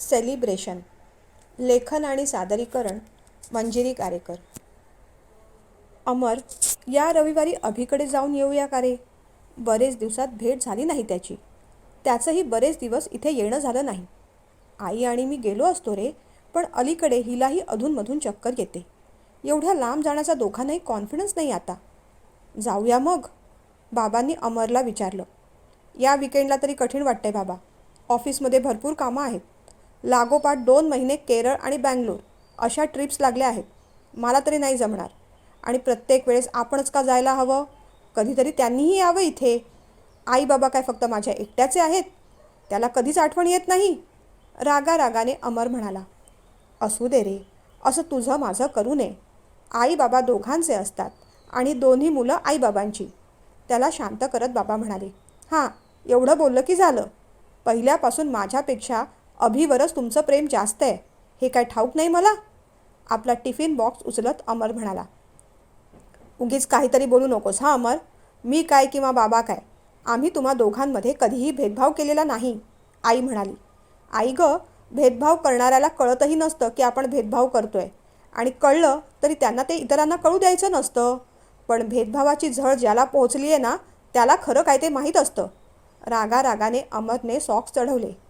Celebration लेखन आणि सादरीकरण मंजिरी कारेकर. अमर या रविवारी अभिकडे जाऊन येऊया का रे? बरेच दिवसात भेट झाली नाही त्याची. त्याचंही बरेच दिवस इथे येणं झालं नाही. आई आणि मी गेलो असतो रे पण अलीकडे हिलाही अधूनमधून चक्कर येते. एवढ्या लांब जाण्याचा दोघांनाही कॉन्फिडन्स नाही आता. जाऊया मग? बाबांनी अमरला विचारलं. या विकेंडला तरी कठीण वाटतंय बाबा. ऑफिसमध्ये भरपूर कामं आहेत. लागोपाठ दोन महिने केरळ आणि बँगलोर अशा ट्रिप्स लागल्या आहेत. मला तरी नाही जमणार. आणि प्रत्येक वेळेस आपणच का जायला हवं? कधीतरी त्यांनीही यावं इथे. आई बाबा काय फक्त माझ्या एकट्याचे आहेत? त्याला कधीच आठवण येत नाही? रागा रागाने अमर म्हणाला असू दे रे असं तुझं माझं करू नये. आई बाबा दोघांचे असतात आणि दोन्ही मुलं आईबाबांची. त्याला शांत करत बाबा म्हणाले हां एवढं बोललं की झालं. पहिल्यापासून माझ्यापेक्षा अभिवरच तुमचं प्रेम जास्त आहे. हे काय ठाऊक नाही मला? आपला टिफिन बॉक्स उचलत अमर म्हणाला. उगीच काहीतरी बोलू नकोस हां अमर? मी काय किंवा बाबा काय? आम्ही तुम्हा दोघांमध्ये कधीही भेदभाव केलेला नाही आई म्हणाली. आई ग भेदभाव करणाऱ्याला कळतही नसतं की आपण भेदभाव करतोय. आणि कळलं तरी त्यांना ते इतरांना कळू द्यायचं नसतं. पण भेदभावाची झळ ज्याला पोहोचली आहे ना त्याला खरं काय ते माहीत असतं. रागा रागाने अमरने सॉक्स चढवले.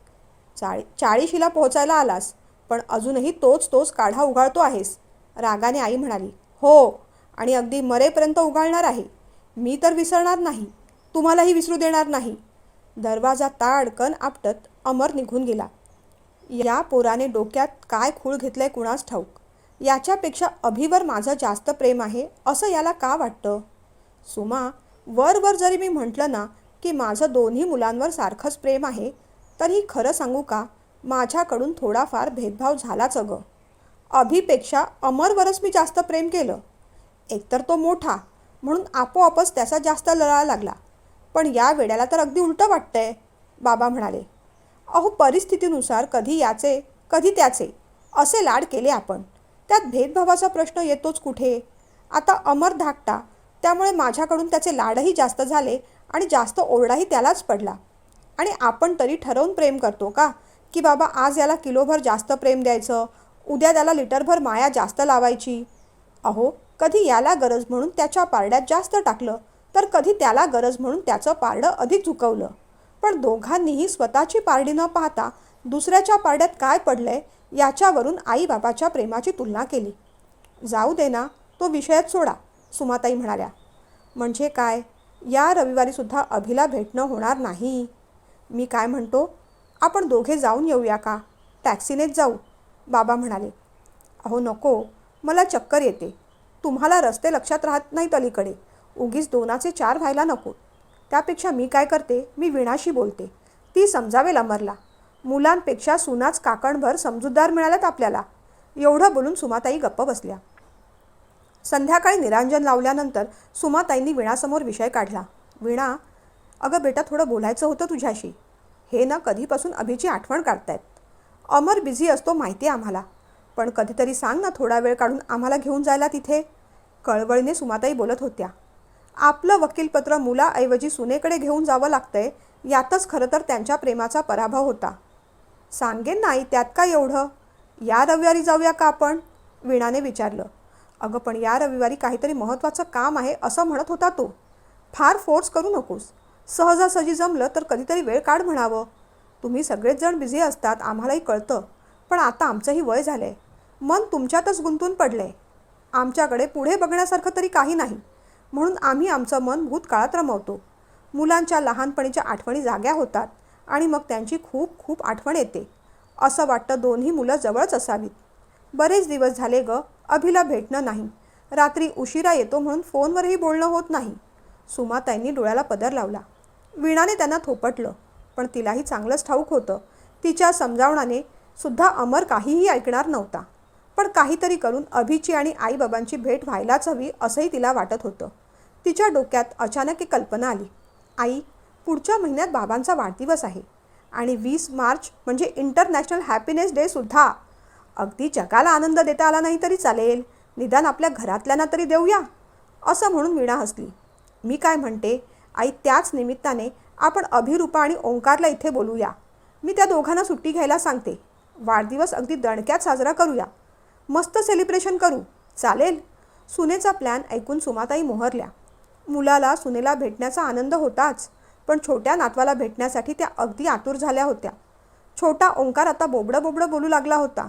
चाळी चाळीशीला पोहोचायला आलास पण अजूनही तोच तोच काढा उगाळतो आहेस. रागाने आई म्हणाली हो आणि अगदी मरेपर्यंत उगाळणार आहे. मी तर विसरणार नाही. तुम्हालाही विसरू देणार नाही. दरवाजा ताडकन आपटत अमर निघून गेला. या पोराने डोक्यात काय खूळ घेतलंय कुणास ठाऊक? याच्यापेक्षा अभिवर माझं जास्त प्रेम आहे असं याला का वाटतं? सुमा वर वर जरी मी म्हटलं ना की माझं दोन्ही मुलांवर सारखंच प्रेम आहे तरी खरं सांगू का? माझ्याकडून थोडाफार भेदभाव झालाच अगं. अभिपेक्षा अमरवरच मी जास्त प्रेम केलं. एकतर तो मोठा म्हणून आपोआपच त्याचा जास्त लळा लागला. पण या वेड्याला तर अगदी उलटं वाटतंय बाबा म्हणाले. अहो परिस्थितीनुसार कधी याचे कधी त्याचे असे लाड केले आपण. त्यात भेदभावाचा प्रश्न येतोच कुठे? आता अमर धाकटा त्यामुळे माझ्याकडून त्याचे लाडही जास्त झाले आणि जास्त ओरडाही त्यालाच पडला. आणि आपण तरी ठरवून प्रेम करतो का? की बाबा आज याला किलोभर जास्त प्रेम द्यायचं उद्या त्याला लिटरभर माया जास्त लावायची? अहो कधी याला गरज म्हणून त्याच्या पारड्यात जास्त टाकलं तर कधी त्याला गरज म्हणून त्याचं पारडं अधिक झुकवलं. पण दोघांनीही स्वतःची पारडी न पाहता दुसऱ्याच्या पारड्यात काय पडलंय याच्यावरून आईबाबाच्या प्रेमाची तुलना केली. जाऊ दे ना तो विषयच सोडा सुमाताई म्हणाल्या. म्हणजे काय? या रविवारीसुद्धा अभिला भेटणं होणार नाही. मी काय म्हणतो? आपण दोघे जाऊन येऊया का? टॅक्सीनेच जाऊ बाबा म्हणाले. अहो नको. मला चक्कर येते. तुम्हाला रस्ते लक्षात राहत नाहीत अलीकडे. उगीच दोनाचे चार व्हायला नको. त्यापेक्षा मी काय करते? मी विणाशी बोलते. ती समजावेल अमरला मुलांपेक्षा सुनाच काकणभर समजूतदार मिळाल्यात आपल्याला. एवढं बोलून सुमाताई गप्प बसल्या. संध्याकाळी निरांजन लावल्यानंतर सुमाताईंनी विणासमोर विषय काढला. विणा अगं बेटा थोडं बोलायचं होतं तुझ्याशी. हे ना कधीपासून अभिची आठवण काढतायत. अमर बिझी असतो माहिती आहे आम्हाला. पण कधीतरी सांग ना थोडा वेळ काढून आम्हाला घेऊन जायला तिथे. कळवळीने सुमाताई बोलत होत्या. आपलं वकीलपत्र मुलाऐवजी सुनेकडे घेऊन जावं लागतंय यातच खरं तर त्यांच्या प्रेमाचा पराभव होता. सांगेन नाही त्यात काय एवढं? या रविवारी जाऊया का आपण? विणाने विचारलं. अगं पण या रविवारी काहीतरी महत्त्वाचं काम आहे असं म्हणत होता तो. फार फोर्स करू नकोस. सहजासहजी जमलं तर कधीतरी वेळ काढ म्हणावं. तुम्ही सगळेच जण बिझी असतात आम्हालाही कळतं. पण आता आमचंही वय झालं आहे मन तुमच्यातच गुंतून पडलं आहे आमच्याकडे पुढे बघण्यासारखं तरी काही नाही. म्हणून आम्ही आमचं मन भूतकाळात रमवतो. मुलांच्या लहानपणीच्या आठवणी जाग्या होतात आणि मग त्यांची खूप खूप आठवण येते. असं वाटतं दोन्ही मुलं जवळच असावीत. बरेच दिवस झाले ग अभिला भेटणं नाही. रात्री उशिरा येतो म्हणून फोनवरही बोलणं होत नाही. सुमाताईंनी डोळ्याला पदर लावला. वीणाने त्यांना थोपटलं पण तिलाही चांगलंच ठाऊक होतं. तिच्या समजावणाने सुद्धा अमर काहीही ऐकणार नव्हता. पण काहीतरी करून अभिची आणि आईबाबांची भेट व्हायलाच हवी असंही तिला वाटत होतं. तिच्या डोक्यात अचानक एक कल्पना आली. आई पुढच्या महिन्यात बाबांचा वाढदिवस आहे आणि वीस मार्च म्हणजे इंटरनॅशनल हॅपीनेस डेसुद्धा अगदी जगाला आनंद देता आला नाही तरी चालेल. निदान आपल्या घरातल्यांना तरी देऊया. असं म्हणून वीणा हसली. मी काय म्हणते? आई त्याच निमित्ताने आपण अभिरूपा आणि ओंकारला इथे बोलूया. मी त्या दोघांना सुट्टी घ्यायला सांगते. वाढदिवस अगदी दणक्यात साजरा करूया. मस्त सेलिब्रेशन करू. चालेल. सुनेचा प्लॅन ऐकून सुमाताई मोहरल्या. मुलाला सुनेला भेटण्याचा आनंद होताच पण छोट्या नातवाला भेटण्यासाठी त्या अगदी आतुर झाल्या होत्या. छोटा ओंकार आता बोबडं बोबडं बोलू लागला होता.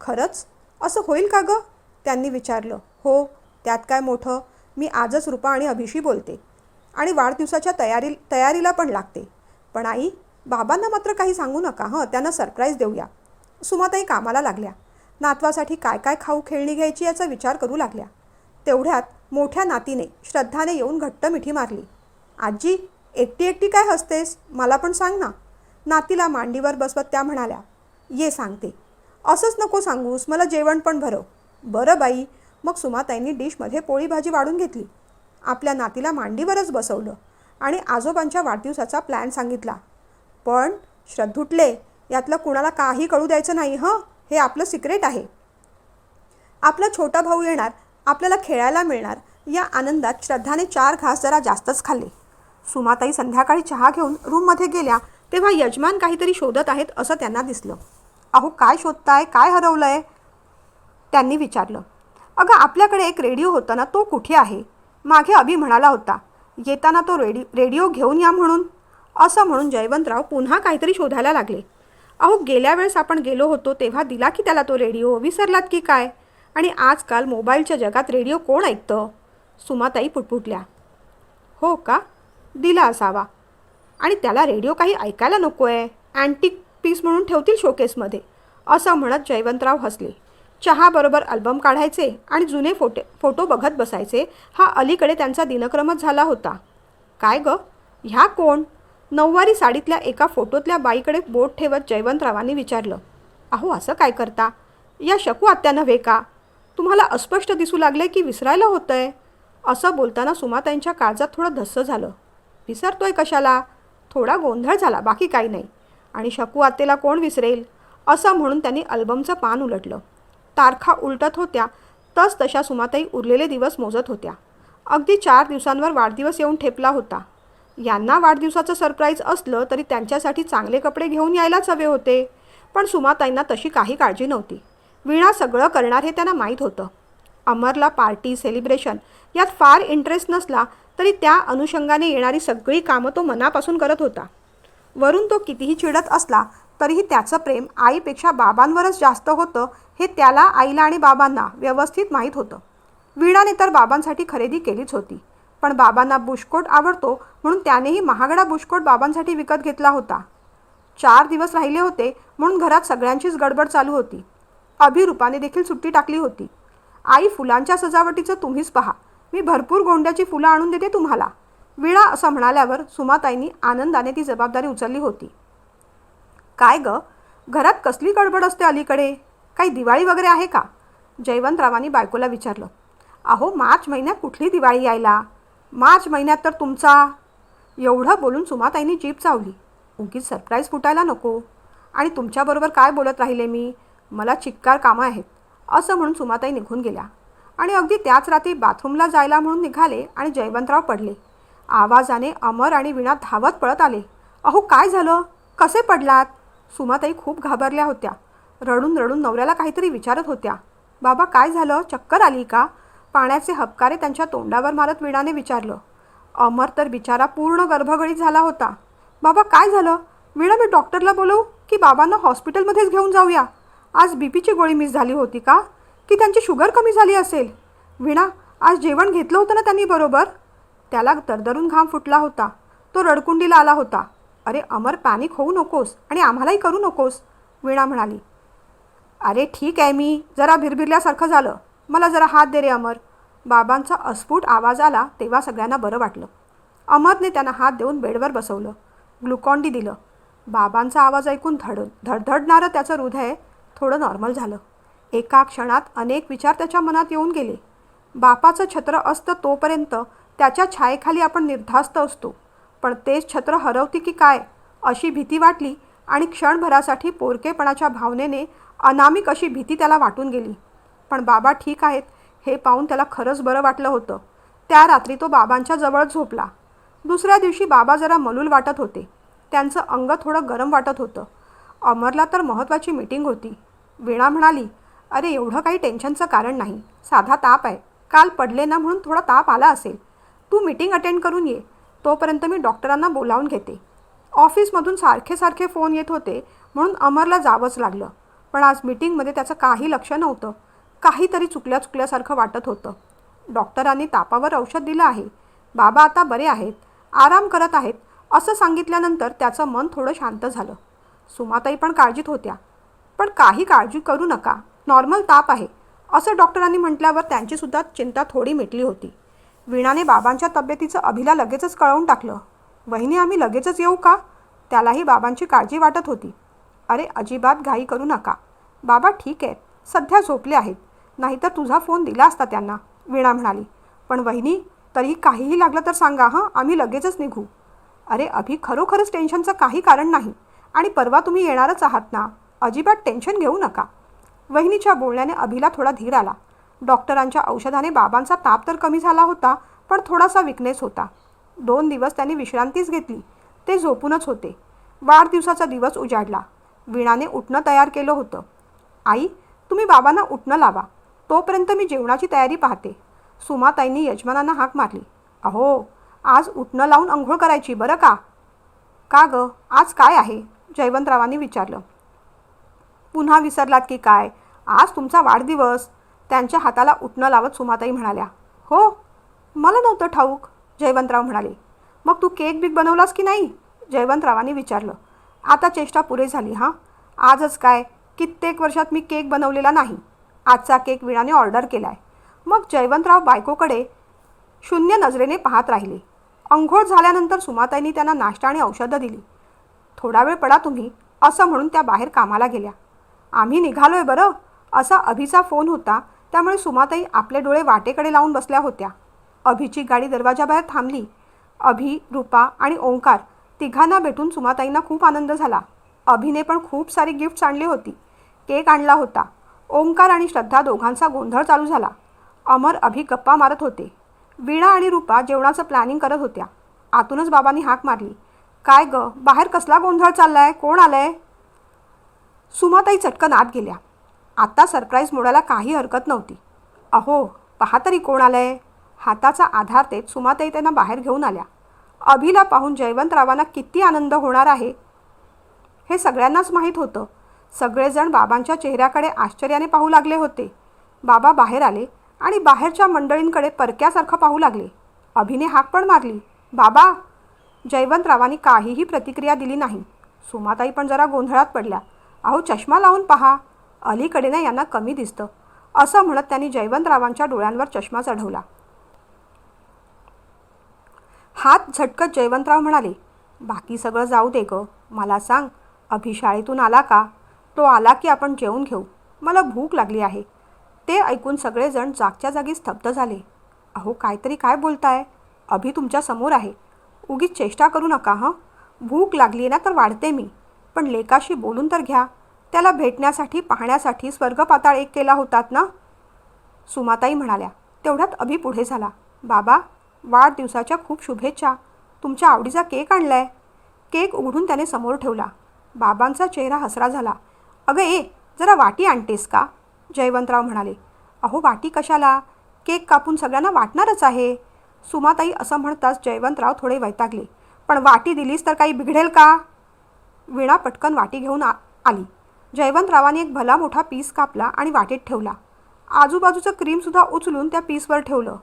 खरंच? असं होईल का गं? त्यांनी विचारलं. हो त्यात काय मोठं? मी आजच रुपा आणि अभिशी बोलते. आणि वाढदिवसाच्या तयारी तयारीला पण लागते. पण आई बाबांना मात्र काही सांगू नका हं? त्यांना सरप्राईज देऊया. सुमाताई कामाला लागल्या. नातवासाठी काय काय खाऊ खेळणी घ्यायची याचा विचार करू लागल्या. तेवढ्यात मोठ्या नातीने श्रद्धाने येऊन घट्ट मिठी मारली. आजी एकटी एकटी काय हसतेस? मला पण सांग ना. नातीला मांडीवर बसवत त्या म्हणाल्या ये सांगते. असंच नको सांगूस मला जेवण पण भरव. बरं बाई. मग सुमाताईंनी डिशमध्ये पोळी भाजी वाढून घेतली. आपल्या नातीला मांडीवरच बसवलं आणि आजोबांच्या वाढदिवसाचा प्लॅन सांगितला. पण श्रद्धुटले यातलं कुणाला काही कळू द्यायचं नाही हं? हे आपलं सिक्रेट आहे. आपला छोटा भाऊ येणार आपल्याला खेळायला मिळणार या आनंदात श्रद्धाने चार घास जरा जास्तच खाल्ले. सुमाताई संध्याकाळी चहा घेऊन रूममध्ये गेल्या तेव्हा यजमान काहीतरी शोधत आहेत असं त्यांना दिसलं. अहो काय शोधताय? काय हरवलंय? त्यांनी विचारलं. अगं आपल्याकडे एक रेडिओ होता ना तो कुठे आहे? मागे अभि म्हणाला होता येताना तो रेडि रेडिओ घेऊन या म्हणून. असं म्हणून जयवंतराव पुन्हा काहीतरी शोधायला लागले. अहो गेल्या वेळेस आपण गेलो होतो तेव्हा दिला की त्याला तो रेडिओ विसरलात की काय? आणि आजकाल मोबाईलच्या जगात रेडिओ कोण ऐकतं? सुमाताई पुटपुटल्या. हो का? दिला असावा. आणि त्याला रेडिओ काही ऐकायला नको आहे अँटिक पीस म्हणून ठेवतील शोकेसमध्ये. असं म्हणत जयवंतराव हसले. चहाबरोबर अल्बम काढायचे आणि जुने फोटे फोटो बघत बसायचे हा अलीकडे त्यांचा दिनक्रमच झाला होता. काय ग? ह्या कोण? नऊवारी साडीतल्या एका फोटोतल्या बाईकडे बोट ठेवत जयवंतरावांनी विचारलं अहो असं काय करता? या शकू आत्या नव्हे का तुम्हाला अस्पष्ट दिसू लागले की विसरायला आहे असं बोलताना सुमाताईंच्या काळजात थोडं धस्स झालं. विसरतोय कशाला? थोडा गोंधळ झाला बाकी काही नाही. आणि शकू आत्तेला कोण विसरेल? असं म्हणून त्यांनी अल्बमचं पान उलटलं. तारखा उलटत होत्या तस तशा सुमाताई उरलेले दिवस मोजत होत्या. अगदी चार दिवसांवर वाढदिवस येऊन ठेपला होता. यांना वाढदिवसाचं सरप्राईज असलं तरी त्यांच्यासाठी चांगले कपडे घेऊन यायलाच हवे होते. पण सुमाताईंना तशी काही काळजी नव्हती. वीणा सगळं करणार हे त्यांना माहीत होतं. अमरला पार्टी सेलिब्रेशन यात फार इंटरेस्ट नसला तरी त्या अनुषंगाने येणारी सगळी कामं तो मनापासून करत होता. वरून तो कितीही चिडत असला तरीही त्याचं प्रेम आईपेक्षा बाबांवरच जास्त होतं हे त्याला आईला आणि बाबांना व्यवस्थित माहीत होतं. वीणाने तर बाबांसाठी खरेदी केलीच होती. पण बाबांना बुशकोट आवडतो म्हणून त्यानेही महागडा बुशकोट बाबांसाठी विकत घेतला होता. चार दिवस राहिले होते म्हणून घरात सगळ्यांचीच गडबड चालू होती. अभिरूपाने देखील सुट्टी टाकली होती. आई फुलांच्या सजावटीचं तुम्हीच पहा. मी भरपूर गोंड्याची फुलं आणून देते तुम्हाला. विळा असं म्हणाल्यावर सुमाताईंनी आनंदाने ती जबाबदारी उचलली होती. काय ग? घरात कसली गडबड असते अलीकडे? काही दिवाळी वगैरे आहे का? जयवंतरावांनी बायकोला विचारलं. अहो मार्च महिन्यात कुठली दिवाळी यायला? मार्च महिन्यात तर तुमचा. एवढं बोलून सुमाताईंनी जीप चावली. उगीच सरप्राईज फुटायला नको. आणि तुमच्याबरोबर काय बोलत राहिले मी? मला चिक्कार कामं आहेत. असं म्हणून सुमाताई निघून गेल्या. आणि अगदी त्याच रात्री बाथरूमला जायला म्हणून निघाले आणि जयवंतराव पडले. आवाजाने अमर आणि विणा धावत पळत आले. अहो काय झालं? कसे पडलात? सुमाताई खूप घाबरल्या होत्या. रडून रडून नवऱ्याला काहीतरी विचारत होत्या. बाबा काय झालं? चक्कर आली का? पाण्याचे हपकारे त्यांच्या तोंडावर मारत विणाने विचारलं. अमर तर बिचारा पूर्ण गर्भगळीत झाला होता. बाबा काय झालं? विणा मी डॉक्टरला बोलवू की बाबांना हॉस्पिटलमध्येच घेऊन जाऊया? आज बी पीची गोळी मिस झाली होती का? की त्यांची शुगर कमी झाली असेल? विणा आज जेवण घेतलं होतं ना त्यांनी बरोबर? त्याला दरदरून घाम फुटला होता. तो रडकुंडीला आला होता. अरे अमर पॅनिक होऊ नकोस आणि आम्हालाही करू नकोस वीणा म्हणाली. अरे ठीक आहे मी जरा भिरभिरल्यासारखं झालं. मला जरा हात दे रे अमर. बाबांचा अस्फुट आवाज आला तेव्हा सगळ्यांना बरं वाटलं. अमरने त्यांना हात देऊन बेडवर बसवलं. ग्लुकॉन्डी दिलं. बाबांचा आवाज ऐकून धड धडधडणारं त्याचं हृदय थोडं नॉर्मल झालं. एका क्षणात अनेक विचार त्याच्या मनात येऊन गेले. बापाचं छत्र असतं तोपर्यंत त्याच्या छायेखाली आपण निर्धास्त असतो. पण तेच छत्र हरवते की काय अशी भीती वाटली आणि क्षणभरासाठी पोरकेपणाच्या भावनेने अनामिक अशी भीती त्याला वाटून गेली. पण बाबा ठीक आहेत हे पाहून त्याला खरंच बरं वाटलं होतं. त्या रात्री तो बाबांच्या जवळ झोपला. दुसऱ्या दिवशी बाबा जरा मलूल वाटत होते. त्यांचं अंग थोडं गरम वाटत होतं. अमरला तर महत्त्वाची मीटिंग होती. वीणा म्हणाली अरे एवढं काही टेन्शनचं कारण नाही. साधा ताप आहे. काल पडले ना म्हणून थोडा ताप आला असेल. तू मीटिंग अटेंड करून ये. तोपर्यंत मी डॉक्टरांना बोलावून घेते. ऑफिसमधून सारखे सारखे फोन येत होते म्हणून अमरला जावंच लागलं. पण आज मीटिंगमध्ये त्याचं काही लक्ष नव्हतं. काहीतरी चुकल्या चुकल्यासारखं वाटत होतं. डॉक्टरांनी तापावर औषध दिलं आहे. बाबा आता बरे आहेत. आराम करत आहेत. असं सांगितल्यानंतर त्याचं मन थोडं शांत झालं. सुमाताई पण काळजीत होत्या. पण काही काळजी करू नका. नॉर्मल ताप आहे. असं डॉक्टरांनी म्हटल्यावर त्यांचीसुद्धा चिंता थोडी मिटली होती. वीणाने बाबांच्या तब्येतीचं अभिला लगेचच कळवून टाकलं. वहिनी आम्ही लगेचच येऊ का? त्यालाही बाबांची काळजी वाटत होती. अरे अजिबात घाई करू नका. बाबा ठीक आहेत. सध्या झोपले आहेत. नाहीतर तुझा फोन दिला असता त्यांना वीणा म्हणाली. पण वहिनी तरीही काहीही लागलं तर सांगा हां? आम्ही लगेचच निघू. अरे अभि खरोखरच टेन्शनचं काही कारण नाही. आणि परवा तुम्ही येणारच आहात ना. अजिबात टेन्शन घेऊ नका. वहिनीच्या बोलण्याने अभिला थोडा धीर आला. डॉक्टरांच्या औषधाने बाबांचा ताप तर कमी झाला होता पण थोडासा विकनेस होता. दोन दिवस त्यांनी विश्रांतीच घेतली. ते झोपूनच होते. वाढदिवसाचा दिवस उजाडला. वीणाने उठणं तयार केलं होतं. आई तुम्ही बाबांना उठणं लावा. तोपर्यंत मी जेवणाची तयारी पाहते. सुमाताईंनी यजमानांना हाक मारली. अहो आज उठणं लावून अंघोळ करायची बरं का? का ग? आज काय आहे? जयवंतरावांनी विचारलं. पुन्हा विसरलात की काय? आज तुमचा वाढदिवस. त्यांच्या हाताला उठणं लावत सुमाताई म्हणाल्या हो मला नव्हतं ठाऊक जयवंतराव म्हणाले. मग तू केक बिक बनवलास की नाही? जयवंतरावांनी विचारलं. आता चेष्टा पुरे झाली हां. आजच काय? कित्येक वर्षात मी केक बनवलेला नाही. आजचा केक विणाने ऑर्डर केला आहे मग जयवंतराव बायकोकडे शून्य नजरेने पाहत राहिले. अंघोळ झाल्यानंतर सुमाताईंनी त्यांना नाश्ता आणि औषधं दिली. थोडा वेळ पडा तुम्ही असं म्हणून त्या बाहेर कामाला गेल्या. आम्ही निघालोय बरं? असा अभिचा फोन होता त्यामुळे सुमाताई आपले डोळे वाटेकडे लावून बसल्या होत्या. अभिची गाडी दरवाजाबाहेर थांबली. अभि रूपा आणि ओंकार तिघांना भेटून सुमाताईंना खूप आनंद झाला. अभिने पण खूप सारी गिफ्ट्स आणली होती. केक आणला होता. ओंकार आणि श्रद्धा दोघांचा गोंधळ चालू झाला. अमर अभि गप्पा मारत होते. वीणा आणि रूपा जेवणाचं प्लॅनिंग करत होत्या. आतूनच बाबांनी हाक मारली. काय ग? बाहेर कसला गोंधळ चाललाय? कोण आलंय? सुमाताई चटकन आत गेल्या. आत्ता सरप्राईज मोडायला काही हरकत नव्हती. अहो पहा तरी कोण आलंय. हाताचा आधार देत सुमाताई त्यांना बाहेर घेऊन आल्या. अभिला पाहून जयवंतरावांना किती आनंद होणार आहे? हे सगळ्यांनाच माहीत होतं. सगळेजण बाबांच्या चेहऱ्याकडे आश्चर्याने पाहू लागले होते. बाबा बाहेर आले आणि बाहेरच्या मंडळींकडे परक्यासारखं पाहू लागले. अभिने हाक पण मारली. बाबा! जयवंतरावांनी काहीही प्रतिक्रिया दिली नाही. सुमाताई पण जरा गोंधळात पडल्या. अहो चष्मा लावून पहा. अलीकडे ना यांना कमी दिसतं. असं म्हणत त्यांनी जयवंतरावांच्या डोळ्यांवर चष्मा चढवला. हात झटकत जयवंतराव म्हणाले बाकी सगळं जाऊ दे गं. मला सांग अभिशाळेतून आला का? तो आला की आपण जेवून घेऊ. मला भूक लागली आहे. ते ऐकून सगळेजण जागच्या जागी स्तब्ध झाले. अहो काहीतरी काय बोलताय? अभि तुमच्यासमोर आहे. उगीच चेष्टा करू नका हं? भूक लागली ना तर वाढते मी. पण लेकाशी बोलून तर घ्या. त्याला भेटण्यासाठी पाहण्यासाठी स्वर्ग पाताळ एक केला होतात ना? सुमाताई म्हणाल्या तेवढ्यात अभि पुढे झाला. बाबा वाढदिवसाच्या खूप शुभेच्छा. तुमच्या आवडीचा केक आणलाय. केक उघडून त्याने समोर ठेवला. बाबांचा चेहरा हसरा झाला. अगं ए जरा वाटी आणतेस का? जयवंतराव म्हणाले. अहो वाटी कशाला? केक कापून सगळ्यांना वाटणारच आहे. सुमाताई असं म्हणताच जयवंतराव थोडे वैतागले. पण वाटी दिलीस तर काही बिघडेल का? वीणा पटकन वाटी घेऊन आ आली. जयवंतरावांनी एक भला मोठा पीस कापला आणि वाटेत ठेवला. आजूबाजूचं क्रीमसुद्धा उचलून त्या पीसवर ठेवलं.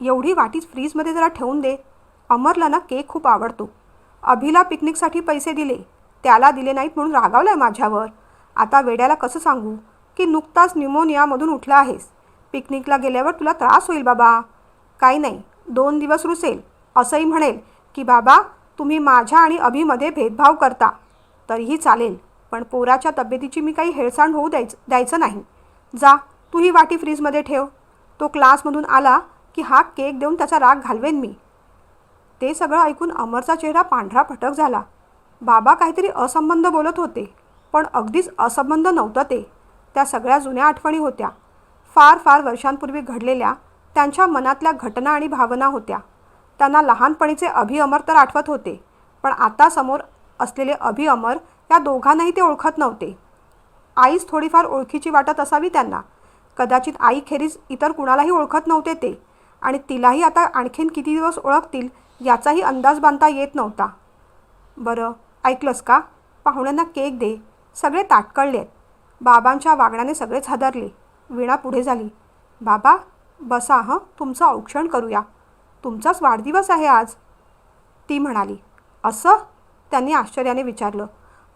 एवढी वाटीच फ्रीजमध्ये जरा ठेवून दे. अमरला ना केक खूप आवडतो. अभिला पिकनिकसाठी पैसे दिले. त्याला दिले नाहीत म्हणून रागावलाय माझ्यावर. आता वेड्याला कसं सांगू? की नुकताच न्यूमोनियामधून उठला आहेस. पिकनिकला गेल्यावर तुला त्रास होईल बाबा. काही नाही. दोन दिवस रुसेल. असंही म्हणेल की बाबा तुम्ही माझ्या आणि अभिमध्ये भेदभाव करता. तरीही चालेल. पण पोराच्या तब्येतीची मी काही हेळसांड होऊ द्यायचं द्यायचं नाही. जा तू ही वाटी फ्रीजमध्ये ठेव. तो क्लासमधून आला की हा केक देऊन त्याचा राग घालवेन मी. ते सगळं ऐकून अमरचा चेहरा पांढरा फटक झाला. बाबा काहीतरी असंबंध बोलत होते पण अगदीच असंबंध नव्हतं ते. त्या सगळ्या जुन्या आठवणी होत्या. फार फार वर्षांपूर्वी घडलेल्या त्यांच्या मनातल्या घटना आणि भावना होत्या. त्यांना लहानपणीचे अभिअमर तर आठवत होते पण आता समोर असलेले अभिअमर या दोघांनाही ते ओळखत नव्हते. आईच थोडीफार ओळखीची वाटत असावी त्यांना. कदाचित आईखेरीज इतर कुणालाही ओळखत नव्हते ते आणि तिलाही आता आणखीन किती दिवस ओळखतील याचाही अंदाज बांधता येत नव्हता. बरं ऐकलंस का? पाहुण्यांना केक दे. सगळे ताटकळले आहेत. बाबांच्या वागण्याने सगळेच हादरले वीणा पुढे झाली. बाबा बसा हं तुमचं औक्षण करूया. तुमचाच वाढदिवस आहे आज. ती म्हणाली. असं? त्यांनी आश्चर्याने विचारलं.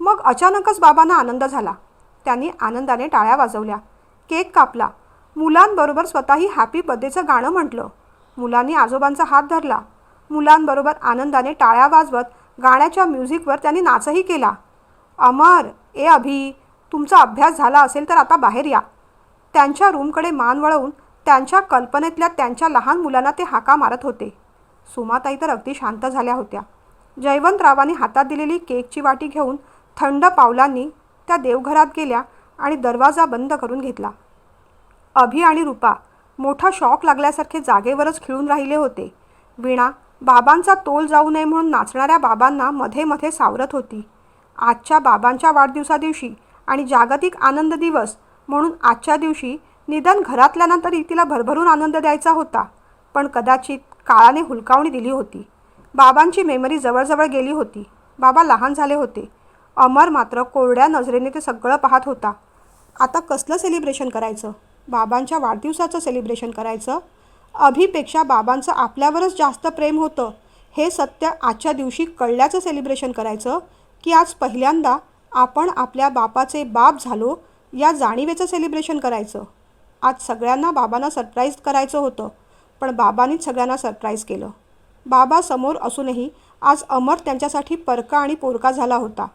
मग अचानकच बाबांना आनंद झाला. त्यांनी आनंदाने टाळ्या वाजवल्या. केक कापला. मुलांबरोबर स्वतःही हॅपी बर्थडेचं गाणं म्हटलं. मुलांनी आजोबांचा हात धरला. मुलांबरोबर आनंदाने टाळ्या वाजवत गाण्याच्या म्युझिकवर त्यांनी नाचही केला. अमर ए अभि तुमचा अभ्यास झाला असेल तर आता बाहेर या. त्यांच्या रूमकडे मान वळवून त्यांच्या कल्पनेतल्या त्यांच्या लहान मुलांना ते हाका मारत होते. सुमाताई तर अगदी शांत झाल्या होत्या. जयवंतरावांनी हातात दिलेली केकची वाटी घेऊन थंड पावलांनी त्या देवघरात गेल्या आणि दरवाजा बंद करून घेतला. अभि आणि रूपा मोठा शॉक लागल्यासारखे जागेवरच खिळून राहिले होते. वीणा बाबांचा तोल जाऊ नये म्हणून नाचणाऱ्या बाबांना मध्ये मध्ये सावरत होती. आजच्या बाबांच्या वाढदिवसादिवशी आणि जागतिक आनंद दिवस म्हणून आजच्या दिवशी निदान घरातल्यानंतरही तरी तिला भरभरून आनंद द्यायचा होता पण कदाचित काळाने हुलकावणी दिली होती. बाबांची मेमरी जवळजवळ गेली होती. बाबा लहान झाले होते. अमर मात्र कोरड्या नजरेने ते सगळं पाहत होता. आता कसलं सेलिब्रेशन करायचं? बाबांच्या वाढदिवसाचं सेलिब्रेशन करायचं? अभिपेक्षा बाबांचं आपल्यावरच जास्त प्रेम होतं. हे सत्य आजच्या दिवशी कळल्याचं सेलिब्रेशन करायचं? की आज पहिल्यांदा आपण आपल्या बापाचे बाप झालो या जाणीवेचं सेलिब्रेशन करायचं? आज सगळ्यांना बाबांना सरप्राईज करायचं होतं पण बाबांनीच सगळ्यांना सरप्राईज केलं. बाबा समोर असूनही आज अमर त्यांच्यासाठी परका आणि पोरका झाला होता.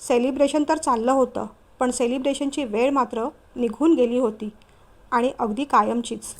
सेलिब्रेशन तर चाललं होतं पण सेलिब्रेशनची वेळ मात्र निघून गेली होती आणि अगदी कायमचीच.